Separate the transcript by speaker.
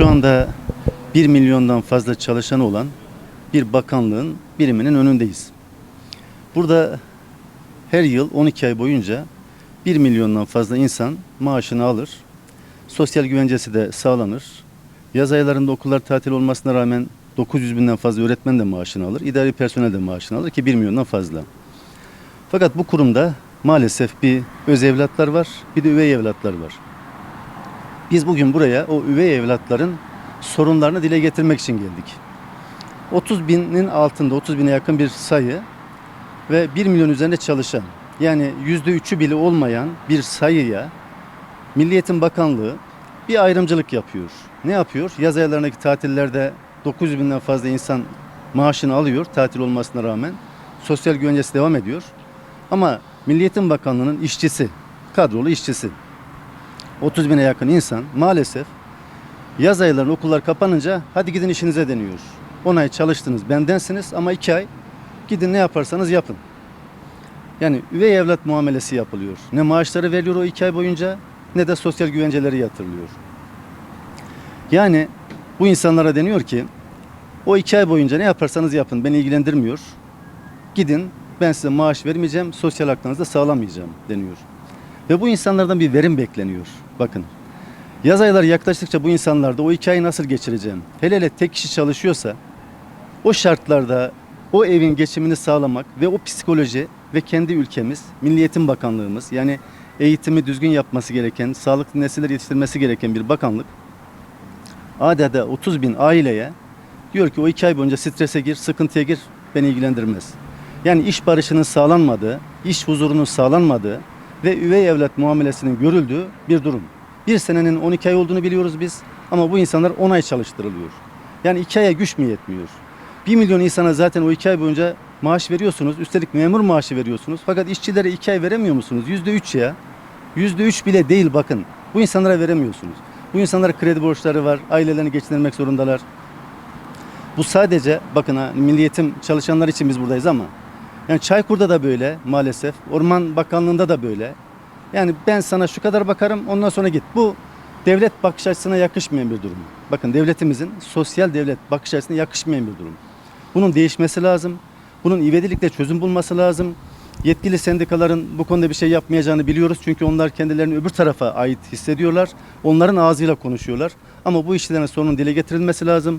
Speaker 1: Şu anda 1 milyondan fazla çalışanı olan bir bakanlığın biriminin önündeyiz. Burada her yıl 12 ay boyunca 1 milyondan fazla insan maaşını alır. Sosyal güvencesi de sağlanır. Yaz aylarında okullar tatil olmasına rağmen 900 binden fazla öğretmen de maaşını alır. İdari personel de maaşını alır ki 1 milyondan fazla. Fakat bu kurumda maalesef bir öz evlatlar var, bir de üvey evlatlar var. Biz bugün buraya o üvey evlatların sorunlarını dile getirmek için geldik. 30 binin altında, 30 bine yakın bir sayı ve 1 milyon üzerinde çalışan, yani %3'ü bile olmayan bir sayıya Milli Eğitim Bakanlığı bir ayrımcılık yapıyor. Ne yapıyor? Yaz aylarındaki tatillerde 900 binden fazla insan maaşını alıyor tatil olmasına rağmen. Sosyal güvencesi devam ediyor. Ama Milli Eğitim Bakanlığı'nın işçisi, kadrolu işçisi 30 bine yakın insan maalesef yaz aylarında okullar kapanınca hadi gidin işinize deniyor. 10 ay çalıştınız bendensiniz ama 2 ay gidin ne yaparsanız yapın. Yani üvey evlat muamelesi yapılıyor. Ne maaşları veriliyor o 2 ay boyunca ne de sosyal güvenceleri yatırılıyor. Yani bu insanlara deniyor ki o 2 ay boyunca ne yaparsanız yapın beni ilgilendirmiyor. Gidin ben size maaş vermeyeceğim, sosyal haklarınızı da sağlamayacağım deniyor. Ve bu insanlardan bir verim bekleniyor. Bakın. Yaz ayları yaklaştıkça bu insanlarda o iki ayı nasıl geçireceğim? Hele hele tek kişi çalışıyorsa o şartlarda o evin geçimini sağlamak ve o psikoloji ve kendi ülkemiz, Milli Eğitim Bakanlığımız yani eğitimi düzgün yapması gereken, sağlıklı nesiller yetiştirmesi gereken bir bakanlık adeta 30 bin aileye diyor ki o iki ay boyunca strese gir, sıkıntıya gir, beni ilgilendirmez. Yani iş barışının sağlanmadığı, iş huzurunun sağlanmadığı ve üvey evlat muamelesinin görüldüğü bir durum. Bir senenin 12 ay olduğunu biliyoruz biz ama bu insanlar 10 ay çalıştırılıyor. Yani 2 aya güç mü yetmiyor? 1 milyon insana zaten o 2 ay boyunca maaş veriyorsunuz. Üstelik memur maaşı veriyorsunuz. Fakat işçilere 2 ay veremiyor musunuz? %3 ya. %3 bile değil bakın. Bu insanlara veremiyorsunuz. Bu insanlara kredi borçları var. Ailelerini geçindirmek zorundalar. Bu sadece bakın ha Milli Eğitim çalışanlar için biz buradayız ama yani Çaykur'da da böyle maalesef. Orman Bakanlığı'nda da böyle. Yani ben sana şu kadar bakarım ondan sonra git. Bu devlet bakış açısına yakışmayan bir durum. Bakın devletimizin sosyal devlet bakış açısına yakışmayan bir durum. Bunun değişmesi lazım. Bunun ivedilikle çözüm bulması lazım. Yetkili sendikaların bu konuda bir şey yapmayacağını biliyoruz. Çünkü onlar kendilerini öbür tarafa ait hissediyorlar. Onların ağzıyla konuşuyorlar. Ama bu işçilerin sorunun dile getirilmesi lazım.